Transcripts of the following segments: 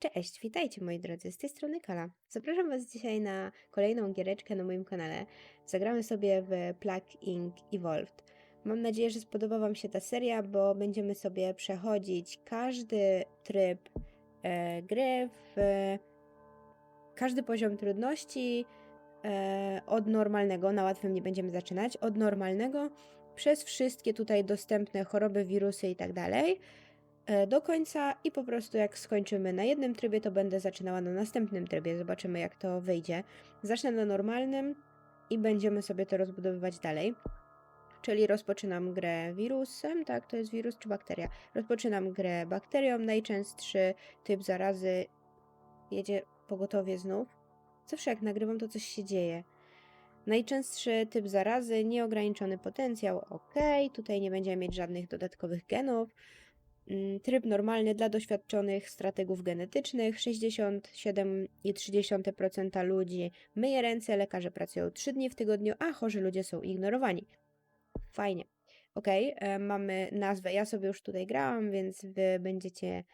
Cześć, witajcie moi drodzy, z tej strony Kala. Zapraszam Was dzisiaj na kolejną giereczkę na moim kanale. Zagramy sobie w Plague Inc. Evolved. Mam nadzieję, że spodoba Wam się ta seria, bo będziemy sobie przechodzić każdy tryb e, gry w każdy poziom trudności e, od normalnego, na łatwym nie będziemy zaczynać, od normalnego przez wszystkie tutaj dostępne choroby, wirusy i tak dalej e, do końca i po prostu jak skończymy na jednym trybie, to będę zaczynała na następnym trybie. Zobaczymy jak to wyjdzie. Zacznę na normalnym i będziemy sobie to rozbudowywać dalej. Czyli rozpoczynam grę wirusem, tak, to jest wirus czy bakteria. Rozpoczynam grę bakterią, najczęstszy typ zarazy. Jedzie pogotowie znów. Zawsze jak nagrywam, to coś się dzieje. Najczęstszy typ zarazy, nieograniczony potencjał, ok. Tutaj nie będziemy mieć żadnych dodatkowych genów. Mm, Tryb normalny dla doświadczonych strategów genetycznych. 67,3% ludzi myje ręce, lekarze pracują 3 dni w tygodniu, a chorzy ludzie są ignorowani. Fajnie. Ok, mamy nazwę. Ja sobie już tutaj grałam, więc wy będziecie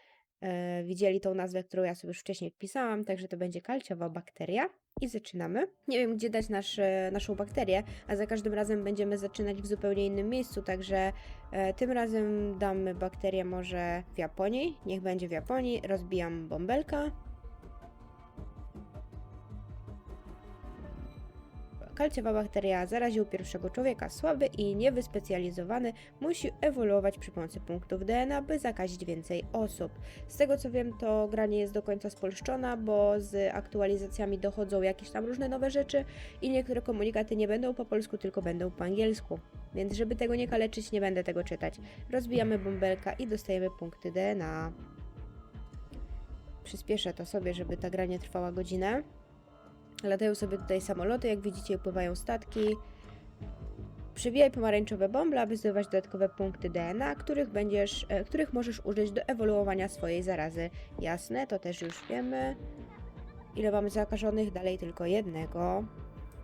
e, widzieli tą nazwę, którą ja sobie już wcześniej wpisałam, także to będzie kalciowa bakteria. I zaczynamy. Nie wiem, gdzie dać nasz, e, naszą bakterię, a za każdym razem będziemy zaczynać w zupełnie innym miejscu, także e, tym razem damy bakterię może w Japonii. Niech będzie w Japonii. Rozbijam bąbelka. Kalciowa bakteria zaraził pierwszego człowieka. Słaby i niewyspecjalizowany musi ewoluować przy pomocy punktów DNA, by zakazić więcej osób. Z tego co wiem, to gra nie jest do końca spolszczona, bo z aktualizacjami dochodzą jakieś tam różne nowe rzeczy i niektóre komunikaty nie będą po polsku, tylko będą po angielsku. Więc żeby tego nie kaleczyć, nie będę tego czytać. Rozbijamy bąbelka i dostajemy punkty DNA. Przyspieszę to sobie, żeby ta gra nie trwała godzinę. Latają sobie tutaj samoloty, jak widzicie, pływają statki. Przybijaj pomarańczowe bąble, aby zdobywać dodatkowe punkty DNA, których, będziesz, e, których możesz użyć do ewoluowania swojej zarazy. Jasne, to też już wiemy. Ile mamy zakażonych? Dalej tylko jednego.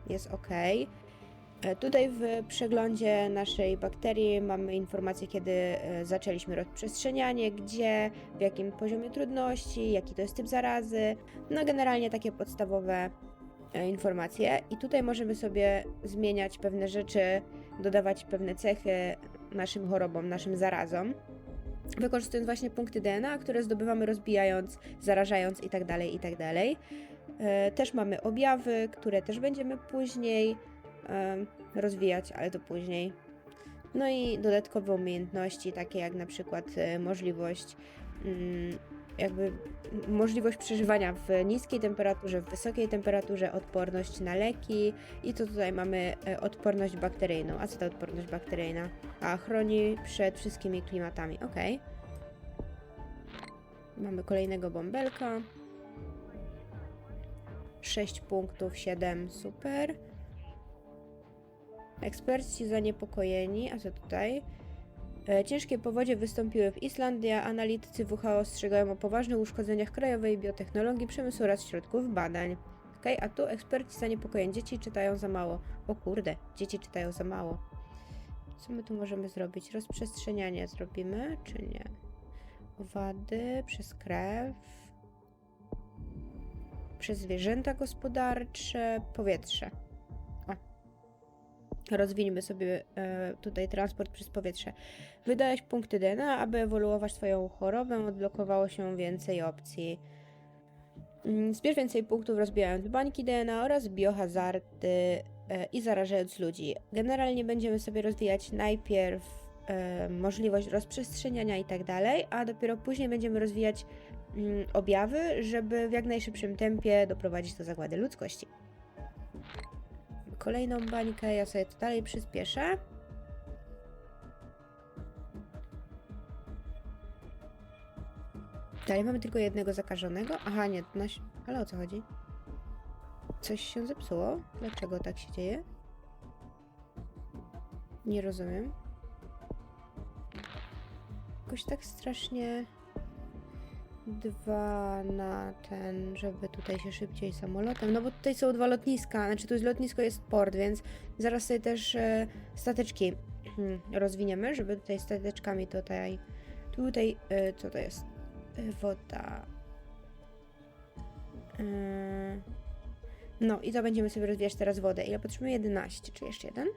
Jest ok. E, Tutaj w przeglądzie naszej bakterii mamy informację, kiedy e, zaczęliśmy rozprzestrzenianie, gdzie, w jakim poziomie trudności, jaki to jest typ zarazy. No generalnie takie podstawowe informacje i tutaj możemy sobie zmieniać pewne rzeczy, dodawać pewne cechy naszym chorobom, naszym zarazom. Wykorzystując właśnie punkty DNA, które zdobywamy rozbijając, zarażając itd. itd. E, Też mamy objawy, które też będziemy później em, rozwijać, ale to później. No i dodatkowe umiejętności, takie jak na przykład e, możliwość mm, jakby możliwość przeżywania w niskiej temperaturze, w wysokiej temperaturze, odporność na leki i to tutaj mamy e, odporność bakteryjną. A co to odporność bakteryjna? A chroni przed wszystkimi klimatami. Ok. Mamy kolejnego bąbelka. 6 punktów, 7, super. Eksperci zaniepokojeni, a co tutaj? E, Ciężkie powodzie wystąpiły w Islandii, a analitycy WHO ostrzegają o poważnych uszkodzeniach krajowej biotechnologii, przemysłu oraz środków badań. Okej, a tu eksperci zaniepokojeni. Dzieci czytają za mało. O kurde, dzieci czytają za mało. Co my tu możemy zrobić? Rozprzestrzenianie zrobimy, czy nie? Owady przez krew, przez zwierzęta gospodarcze, powietrze. Rozwiniemy sobie e, tutaj transport przez powietrze. Wydałeś punkty DNA, aby ewoluować Twoją chorobę, odblokowało się więcej opcji. Mm, Zbierz więcej punktów rozbijając bańki DNA oraz biohazardy e, i zarażając ludzi. Generalnie będziemy sobie rozwijać najpierw e, możliwość rozprzestrzeniania i tak dalej, a dopiero później będziemy rozwijać mm, objawy, żeby w jak najszybszym tempie doprowadzić do zagłady ludzkości kolejną bańkę, ja sobie to dalej przyspieszę. Dalej mamy tylko jednego zakażonego. Aha, nie, to ale o co chodzi? Coś się zepsuło? Dlaczego tak się dzieje? Nie rozumiem. Jakoś tak strasznie dwa na ten, żeby tutaj się szybciej samolotem, no bo tutaj są dwa lotniska, znaczy tu jest lotnisko, jest port, więc zaraz sobie też e, stateczki hmm, rozwiniemy, żeby tutaj stateczkami tutaj, tutaj, e, co to jest? E, woda. Yy, No i to będziemy sobie rozwijać teraz wodę. Ile potrzebujemy? 11, czy jeszcze jeden?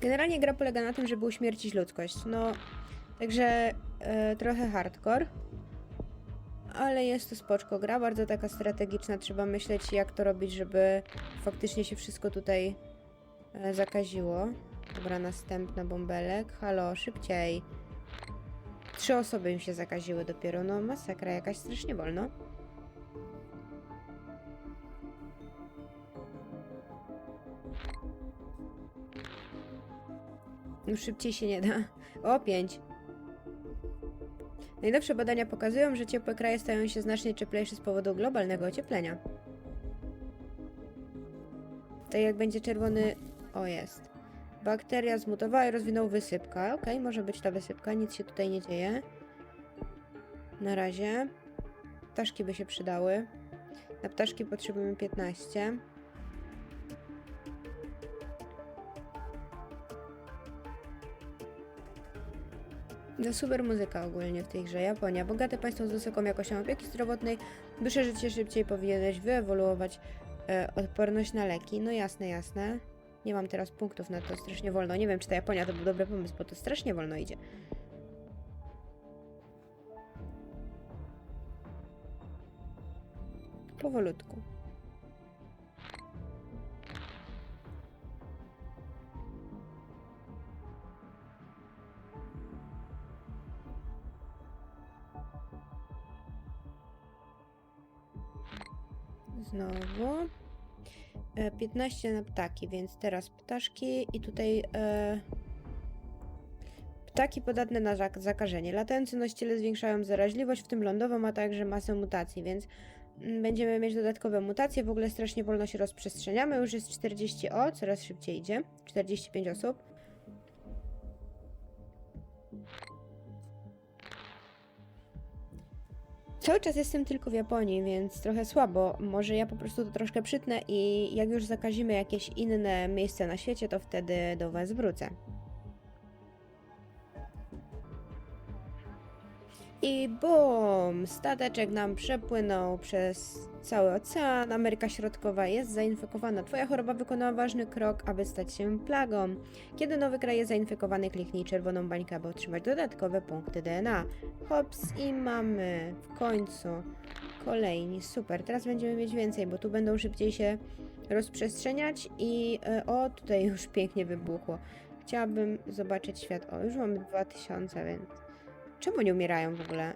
Generalnie gra polega na tym, żeby uśmiercić ludzkość. No, także e, trochę hardcore. Ale jest to spoczko gra, bardzo taka strategiczna. Trzeba myśleć, jak to robić, żeby faktycznie się wszystko tutaj e, zakaziło. Dobra, następna bąbelek. Halo, szybciej. Trzy osoby im się zakaziły dopiero. No, masakra jakaś, strasznie wolno. No szybciej się nie da. O, pięć. Najnowsze badania pokazują, że ciepłe kraje stają się znacznie cieplejsze z powodu globalnego ocieplenia. Tak jak będzie czerwony... O, jest. Bakteria zmutowała i rozwinął wysypka. Okej, może być ta wysypka, nic się tutaj nie dzieje. Na razie. Ptaszki by się przydały. Na ptaszki potrzebujemy 15. super muzyka ogólnie w tej grze. Japonia. Bogate państwo z wysoką jakością opieki zdrowotnej. By przeżyć się szybciej powinieneś wyewoluować e, odporność na leki. No jasne, jasne. Nie mam teraz punktów na to, strasznie wolno. Nie wiem, czy ta Japonia to był dobry pomysł, bo to strasznie wolno idzie. Powolutku. Znowu. E, 15 na ptaki, więc teraz ptaszki i tutaj e, ptaki podatne na zak- zakażenie. Latające nościele zwiększają zaraźliwość, w tym lądową, a także masę mutacji, więc mm, będziemy mieć dodatkowe mutacje. W ogóle strasznie wolno się rozprzestrzeniamy. Już jest 40 o, coraz szybciej idzie. 45 osób. Cały czas jestem tylko w Japonii, więc trochę słabo. Może ja po prostu to troszkę przytnę i jak już zakazimy jakieś inne miejsce na świecie, to wtedy do Was wrócę. I bum! Stateczek nam przepłynął przez cały ocean. Ameryka Środkowa jest zainfekowana. Twoja choroba wykonała ważny krok, aby stać się plagą. Kiedy nowy kraj jest zainfekowany, kliknij czerwoną bańkę, aby otrzymać dodatkowe punkty DNA. Hops i mamy w końcu kolejni. Super, teraz będziemy mieć więcej, bo tu będą szybciej się rozprzestrzeniać i e, o, tutaj już pięknie wybuchło. Chciałabym zobaczyć świat. O, już mamy 2000, więc czemu nie umierają w ogóle?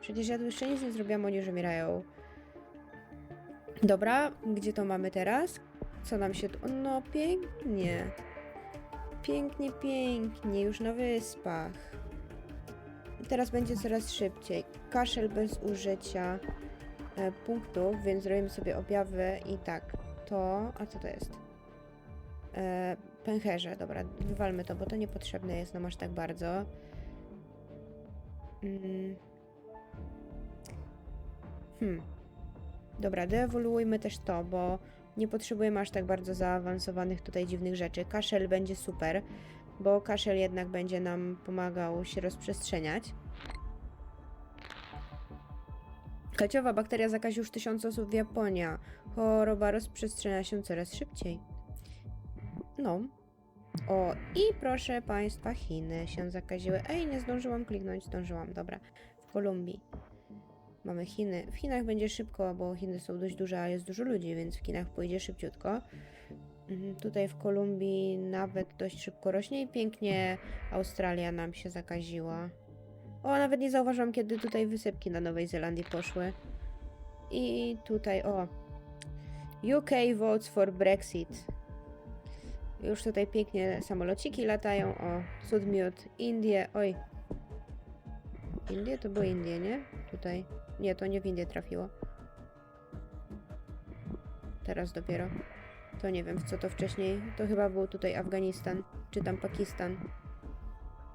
Przecież ja tu jeszcze nic nie zrobiłam, oni już umierają. Dobra, gdzie to mamy teraz? Co nam się tu... No, pięknie. Pięknie, pięknie, już na wyspach. Teraz będzie coraz szybciej. Kaszel bez użycia e, punktów, więc zrobimy sobie objawy i tak. To, a co to jest? E, pęcherze, dobra, wywalmy to, bo to niepotrzebne jest nam aż tak bardzo. Mm. Hmm. Dobra, deewoluujmy też to, bo nie potrzebujemy aż tak bardzo zaawansowanych tutaj dziwnych rzeczy. Kaszel będzie super, bo kaszel jednak będzie nam pomagał się rozprzestrzeniać. Kaciowa bakteria zakazi już tysiąc osób w Japonii. Choroba rozprzestrzenia się coraz szybciej. No. O, i proszę Państwa, Chiny się zakaziły. Ej, nie zdążyłam kliknąć, zdążyłam, dobra. W Kolumbii mamy Chiny. W Chinach będzie szybko, bo Chiny są dość duże, a jest dużo ludzi, więc w Chinach pójdzie szybciutko. Mhm, Tutaj w Kolumbii nawet dość szybko rośnie i pięknie Australia nam się zakaziła. O, nawet nie zauważyłam, kiedy tutaj wysypki na Nowej Zelandii poszły. I tutaj, o. UK votes for Brexit. Już tutaj pięknie samolociki latają. O, cudmiot. Indie, oj. Indie? To były Indie, nie? Tutaj. Nie, to nie w Indie trafiło. Teraz dopiero. To nie wiem, w co to wcześniej. To chyba był tutaj Afganistan, czy tam Pakistan.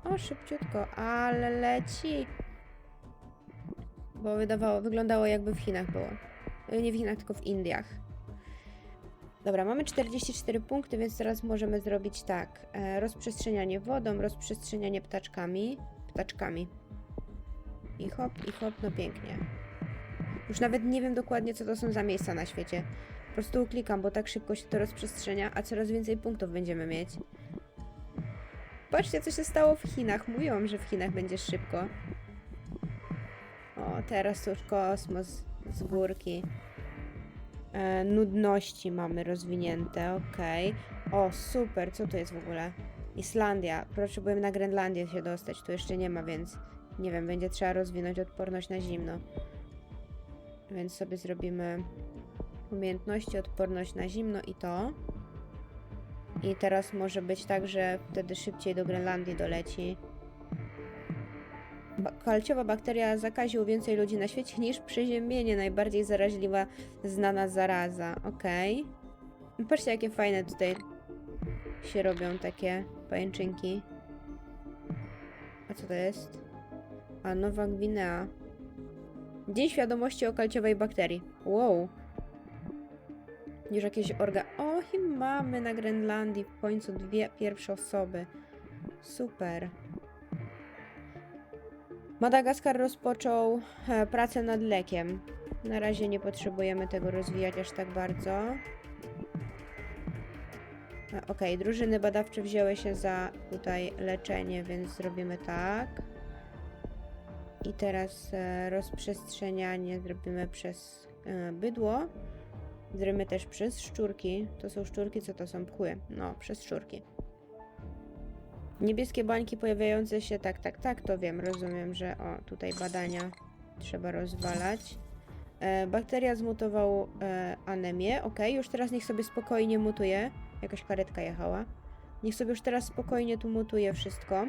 O, szybciutko, ale leci. Bo wydawało, wyglądało jakby w Chinach było. E, Nie w Chinach, tylko w Indiach. Dobra, mamy 44 punkty, więc teraz możemy zrobić tak. E, rozprzestrzenianie wodą, rozprzestrzenianie ptaczkami. Ptaczkami. I hop, i hop, no pięknie. Już nawet nie wiem dokładnie, co to są za miejsca na świecie. Po prostu klikam, bo tak szybko się to rozprzestrzenia, a coraz więcej punktów będziemy mieć. Patrzcie, co się stało w Chinach. Mówiłam, że w Chinach będzie szybko. O, teraz już kosmos z górki. E, nudności mamy rozwinięte, okej. O, super, co to jest w ogóle? Islandia. Potrzebujemy na Grenlandię się dostać, tu jeszcze nie ma, więc nie wiem, będzie trzeba rozwinąć odporność na zimno. Więc sobie zrobimy umiejętności, odporność na zimno i to. I teraz może być tak, że wtedy szybciej do Grenlandii doleci. Ba- kalciowa bakteria zakazi u więcej ludzi na świecie niż przeziębienie, najbardziej zaraźliwa znana zaraza. Okej. No Patrzcie, jakie fajne tutaj się robią takie pajęczynki. A co to jest? A Nowa Gwinea. Dzień świadomości o kalciowej bakterii. Wow. Już jakieś orga... O, i mamy na Grenlandii w końcu dwie pierwsze osoby. Super. Madagaskar rozpoczął e, pracę nad lekiem. Na razie nie potrzebujemy tego rozwijać aż tak bardzo. E, Okej, drużyny badawcze wzięły się za tutaj leczenie, więc zrobimy tak. I teraz e, rozprzestrzenianie zrobimy przez e, bydło. Zrobimy też przez szczurki. To są szczurki, co to są pchły? No, przez szczurki. Niebieskie bańki pojawiające się, tak, tak, tak, to wiem, rozumiem, że o, tutaj badania trzeba rozwalać. E, bakteria zmutował e, anemię, ok, już teraz niech sobie spokojnie mutuje. Jakaś karetka jechała. Niech sobie już teraz spokojnie tu mutuje wszystko.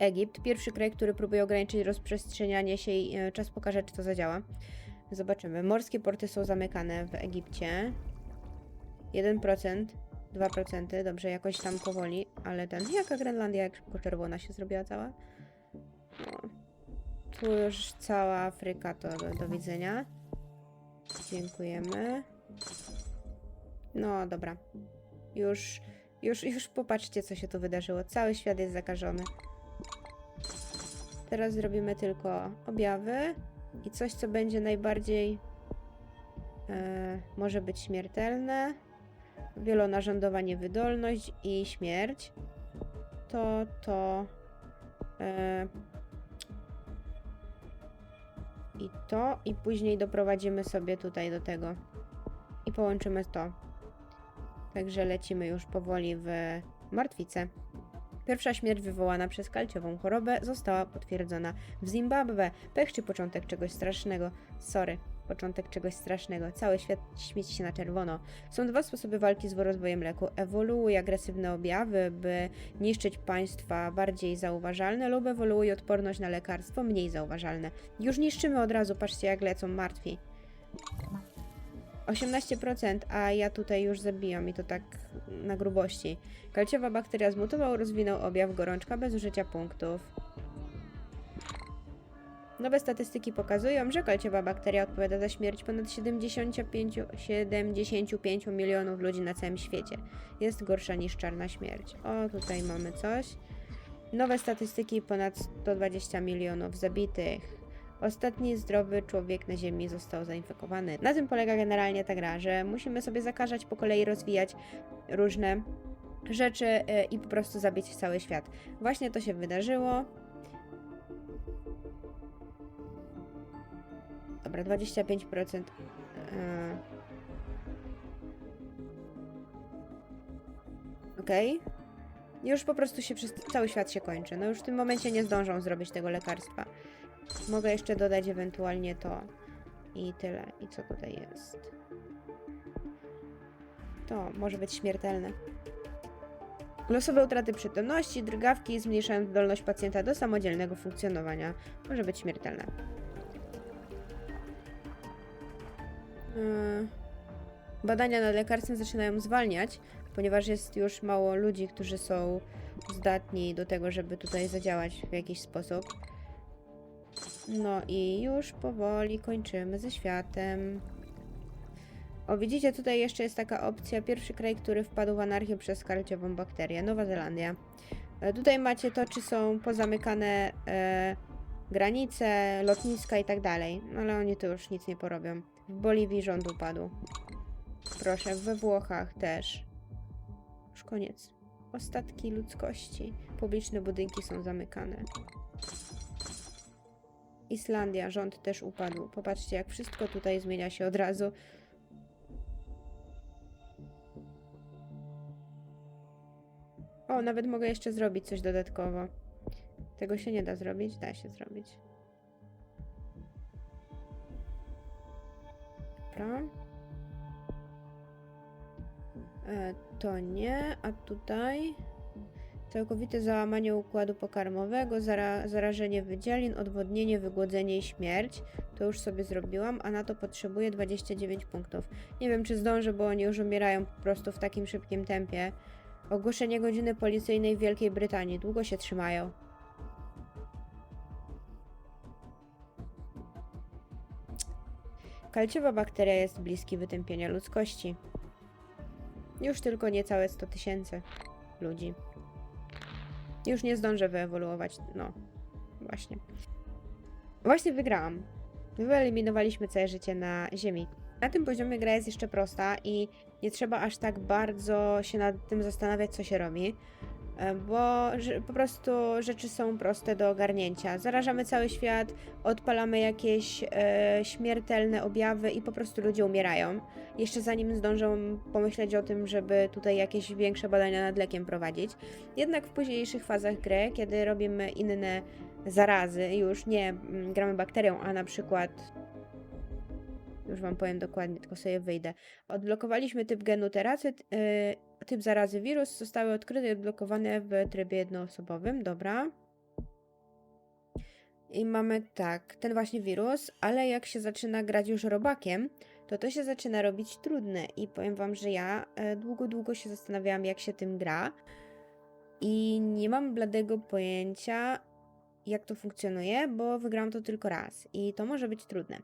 Egipt, pierwszy kraj, który próbuje ograniczyć rozprzestrzenianie się i e, czas pokaże, czy to zadziała. Zobaczymy. Morskie porty są zamykane w Egipcie. 1%, 2%, dobrze, jakoś tam powoli, ale ten, jaka Grenlandia, jak szybko czerwona się zrobiła cała. No. Tu już cała Afryka, to do, do widzenia. Dziękujemy. No, dobra. Już, już, już popatrzcie, co się tu wydarzyło. Cały świat jest zakażony. Teraz zrobimy tylko objawy i coś, co będzie najbardziej e, może być śmiertelne. Wielonarządowa niewydolność i śmierć. To, to e, i to, i później doprowadzimy sobie tutaj do tego. I połączymy to. Także lecimy już powoli w martwicę. Pierwsza śmierć wywołana przez kalciową chorobę została potwierdzona w Zimbabwe. Pech czy początek czegoś strasznego? Sorry, początek czegoś strasznego. Cały świat śmieci się na czerwono. Są dwa sposoby walki z rozwojem leku. Ewoluuje agresywne objawy, by niszczyć państwa bardziej zauważalne lub ewoluuje odporność na lekarstwo mniej zauważalne. Już niszczymy od razu, patrzcie jak lecą martwi. 18%, a ja tutaj już zabijam i to tak na grubości. Kalciowa bakteria zmutował, rozwinął objaw gorączka bez użycia punktów. Nowe statystyki pokazują, że kalciowa bakteria odpowiada za śmierć ponad 75, 75 milionów ludzi na całym świecie. Jest gorsza niż czarna śmierć. O, tutaj mamy coś. Nowe statystyki ponad 120 milionów zabitych. Ostatni zdrowy człowiek na Ziemi został zainfekowany. Na tym polega generalnie ta gra, że musimy sobie zakażać po kolei rozwijać różne rzeczy e, i po prostu zabić cały świat. Właśnie to się wydarzyło. Dobra, 25%. e, Okej. Już po prostu się przez cały świat się kończy. No już w tym momencie nie zdążą zrobić tego lekarstwa. Mogę jeszcze dodać ewentualnie to i tyle. I co tutaj jest? To może być śmiertelne. Losowe utraty przytomności, drgawki zmniejszają zdolność pacjenta do samodzielnego funkcjonowania. Może być śmiertelne. Yy, Badania nad lekarstwem zaczynają zwalniać, ponieważ jest już mało ludzi, którzy są zdatni do tego, żeby tutaj zadziałać w jakiś sposób. No i już powoli kończymy ze światem. O, widzicie, tutaj jeszcze jest taka opcja. Pierwszy kraj, który wpadł w anarchię przez kalciową bakterię. Nowa Zelandia. E, Tutaj macie to, czy są pozamykane e, granice, lotniska i tak dalej. Ale oni tu już nic nie porobią. W Boliwii rząd upadł. Proszę, we Włochach też. Już koniec. Ostatki ludzkości. Publiczne budynki są zamykane. Islandia, rząd też upadł. Popatrzcie, jak wszystko tutaj zmienia się od razu. O, nawet mogę jeszcze zrobić coś dodatkowo. Tego się nie da zrobić? Da się zrobić. Dobra. E, to nie, a tutaj całkowite załamanie układu pokarmowego, zara zarażenie wydzielin, odwodnienie, wygłodzenie i śmierć. To już sobie zrobiłam, a na to potrzebuję 29 punktów. Nie wiem, czy zdążę, bo oni już umierają po prostu w takim szybkim tempie. Ogłoszenie godziny policyjnej w Wielkiej Brytanii. Długo się trzymają. Kalciowa bakteria jest bliski wytępienia ludzkości. Już tylko niecałe 100 tysięcy ludzi. Już nie zdążę wyewoluować. No, właśnie. Właśnie wygrałam. Wyeliminowaliśmy całe życie na Ziemi. Na tym poziomie gra jest jeszcze prosta i nie trzeba aż tak bardzo się nad tym zastanawiać, co się robi, bo że- po prostu rzeczy są proste do ogarnięcia. Zarażamy cały świat, odpalamy jakieś e, śmiertelne objawy i po prostu ludzie umierają. Jeszcze zanim zdążą pomyśleć o tym, żeby tutaj jakieś większe badania nad lekiem prowadzić. Jednak w późniejszych fazach gry, kiedy robimy inne zarazy, już nie mm, gramy bakterią, a na przykład już wam powiem dokładnie, tylko sobie wyjdę. Odblokowaliśmy typ genu teracyt, yy, typ zarazy wirus zostały odkryte i odblokowane w trybie jednoosobowym, dobra. I mamy tak, ten właśnie wirus, ale jak się zaczyna grać już robakiem, to to się zaczyna robić trudne i powiem wam, że ja e, długo, długo się zastanawiałam, jak się tym gra i nie mam bladego pojęcia, jak to funkcjonuje, bo wygrałam to tylko raz i to może być trudne.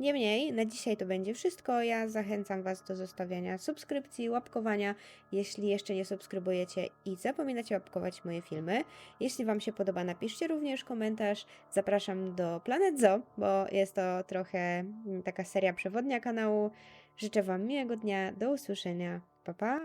Niemniej, na dzisiaj to będzie wszystko. Ja zachęcam Was do zostawiania subskrypcji, łapkowania, jeśli jeszcze nie subskrybujecie i zapominacie łapkować moje filmy. Jeśli Wam się podoba, napiszcie również komentarz. Zapraszam do Planet Zoo, bo jest to trochę mm, taka seria przewodnia kanału. Życzę Wam miłego dnia, do usłyszenia. Pa pa!